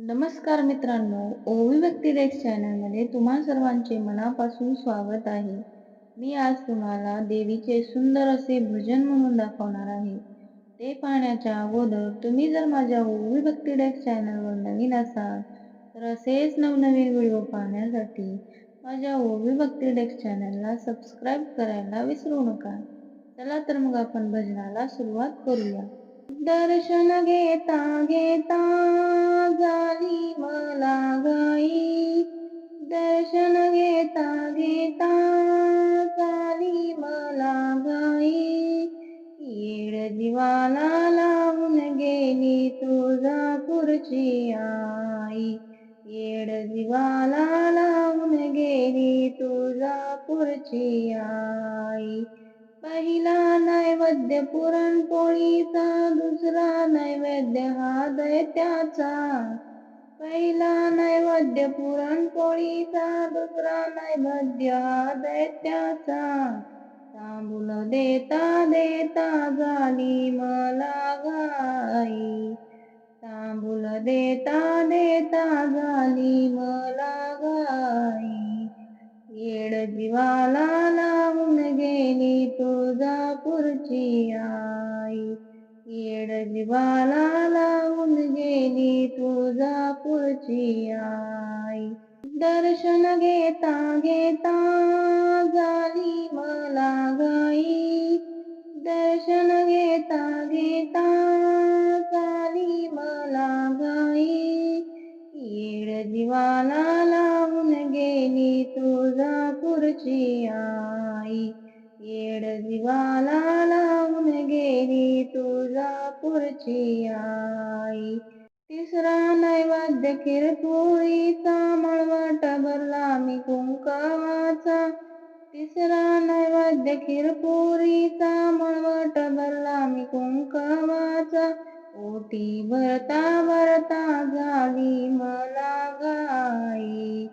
नमस्कार मित्रांनो ओवी व्यक्ती चॅनलमध्ये तुम्हा सर्वांचे मनापासून स्वागत आहे. मी आज तुम्हाला देवीचे सुंदर असे भजन म्हणून दाखवणार आहे. ते पाहण्याच्या अगोदर तुम्ही जर माझ्या ओवी भक्ती चॅनलवर नवीन असाल तर असेच नवनवीन व्हिडिओ पाहण्यासाठी माझ्या ओवी भक्ती चॅनलला सबस्क्राईब करायला विसरू नका. चला तर मग आपण भजनाला सुरुवात करूया. दर्शन घेता घेता झाली मला गाई दर्शन घेता घेता झाली मला गाई येड जीवाला लावून गेली तुळजापूरची आई. येड जीवाला लावून गेली तुळजापूरची आई. पहिला नैवेद्य पुरणपोळीचा दुसरा नैवेद्य हा दैत्याचा. पहिला नैवेद्य पुरणपोळीचा दुसरा नैवेद्य हा दैत्याचा. तांबूल देता देता झाली मला गाई तांबूल देता देता झाली मला येड जीवाला लावून गेली तुळजापूरची आई. दर्शन घेता घेता झाली मला गाई दर्शन घेता घेता झाली मला गाई येड जीवाला लावून गेली तुळजापूरची आई. येड जीवाला लावून गेली तुळजापूरची आई तिसरा नैवेद्य खिरपोळीचा मळवट भरला मी कुंकवाचा. तिसरा नैवेद्य खिरपुरीचा मळवट भरला मी कुंकवाचा. ओटी भरता भरता झाली मला गाई.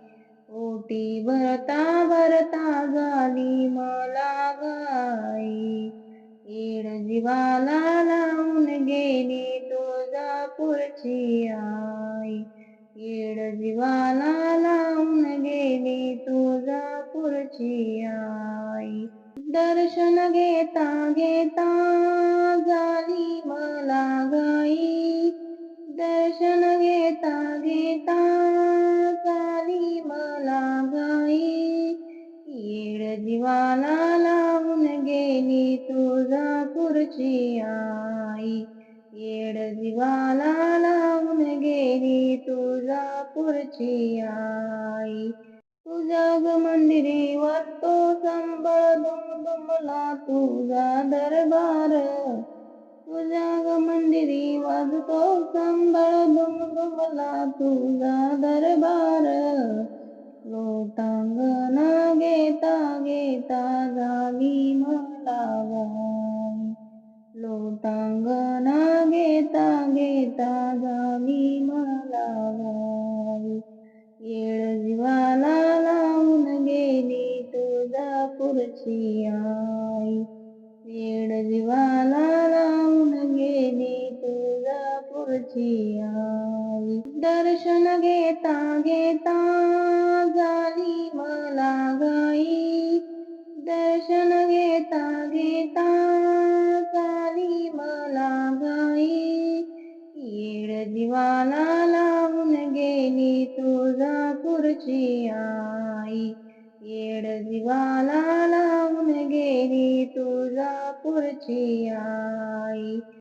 ओटी भरता भरता झाली मला आई येड जीवाला लावून गेली तुळजापूरची आई. दर्शन घेता घेता झाली मला गाई दर्शन घेता घेता झाली मला गाई येड जीवाला लावून गेली तुळजापूरची आई. तुळजापूरची आई. तुझ्या ग मंदिरी वाटतो संबळ दुमदुमला तुझा दरबार. तुझ्या ग मंदिरी वाजतो संबळ दुमदुमला तुझा दरबार. जीवाला लावून गेली तुळजापूरची आई. वेळ जीवाला लावून गेली तुळजापूरची आई. जीवाला लावून गेली तुळजापूरची आई.